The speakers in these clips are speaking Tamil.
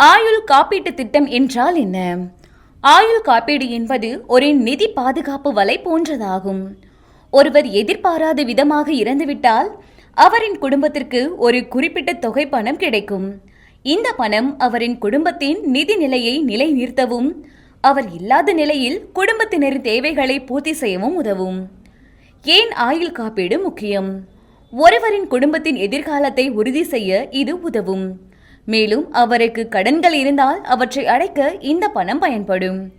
ஆயுள் காப்பீட்டு திட்டம் என்றால் என்ன? ஆயுள் காப்பீடு என்பது ஒரு நிதி பாதுகாப்பு வலை போன்றதாகும். ஒருவர் எதிர்பாராத விதமாக இறந்துவிட்டால் அவரின் குடும்பத்திற்கு ஒரு குறிப்பிட்ட தொகை பணம் கிடைக்கும். இந்த பணம் அவரின் குடும்பத்தின் நிதி நிலையை நிலைநிறுத்தவும் அவர் இல்லாத நிலையில் குடும்பத்தினரின் தேவைகளை பூர்த்தி செய்யவும் உதவும். ஏன் ஆயுள் காப்பீடு முக்கியம்? ஒருவரின் குடும்பத்தின் எதிர்காலத்தை உறுதி செய்ய இது உதவும். மேலும் அவருக்கு கடன்கள் இருந்தால் அவற்றை அடைக்க இந்த பணம் பயன்படும்.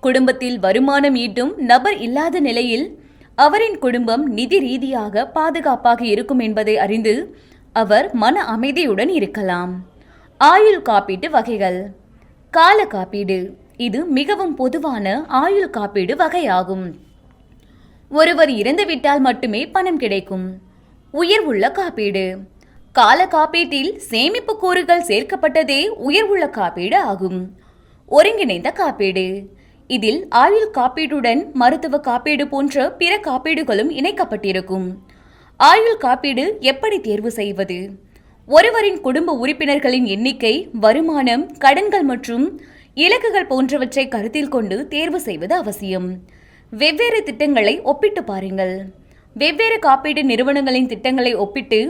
குடும்பத்தில் வருமானம் ஈட்டும் நபர் இல்லாத நிலையில் அவரின் குடும்பம் நிதி ரீதியாக பாதுகாப்பாக இருக்கும் என்பதை அறிந்து அவர் மன அமைதியுடன் இருக்கலாம். ஆயுள் காப்பீட்டு வகைகள். கால காப்பீடு. இது மிகவும் பொதுவான ஆயுள் காப்பீடு வகையாகும். ஒருவர் இறந்துவிட்டால் மட்டுமே பணம் கிடைக்கும். உயர்வுள்ள காப்பீடு. கால காப்பீட்டில் சேமிப்பு கூறுகள் சேர்க்கப்பட்டதே உயர்வுள்ள காப்பீடு ஆகும். ஒருங்கிணைந்த காப்பீடு. இதில் ஆயுள் காப்பீடுடன் மருத்துவ காப்பீடு போன்ற பிற காப்பீடுகளும் இணைக்கப்பட்டிருக்கும். ஆயுள் காப்பீடு எப்படி தேர்வு செய்வது? ஒருவரின் குடும்ப உறுப்பினர்களின் எண்ணிக்கை வருமானம் கடன்கள் மற்றும் இலக்குகள் போன்றவற்றை கருத்தில் கொண்டு தேர்வு செய்வது அவசியம். வெவ்வேறு திட்டங்களை ஒப்பிட்டு பாருங்கள். வெவ்வேறு காப்பீடு நிறுவனங்களின் திட்டங்களை ஒப்பிட்டு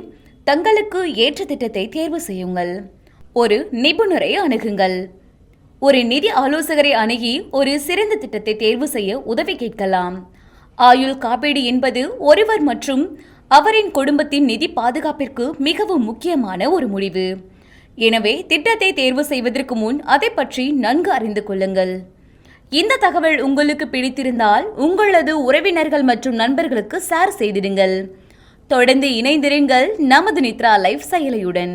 தங்களுக்கு ஏற்ற திட்டத்தை தேர்வு செய்யுங்கள். ஒரு நிபுணரை அணுகுங்கள். ஒரு நிதி ஆலோசகரை அணுகி ஒரு சிறந்த திட்டத்தை தேர்வு செய்ய உதவி கேட்கலாம். ஆயுள் காப்பீடு என்பது ஒருவர் மற்றும் அவரின் குடும்பத்தின் நிதி பாதுகாப்பிற்கு மிகவும் முக்கியமான ஒரு முடிவு. எனவே திட்டத்தை தேர்வு செய்வதற்கு முன் அதை பற்றி நன்கு அறிந்து கொள்ளுங்கள். இந்த தகவல் உங்களுக்கு பிடித்திருந்தால் உங்களது உறவினர்கள் மற்றும் நண்பர்களுக்கு ஷேர் செய்திடுங்கள். தொடர்ந்து இணைந்திருங்கள் நமது நித்ரா லைஃப் செயலியுடன்.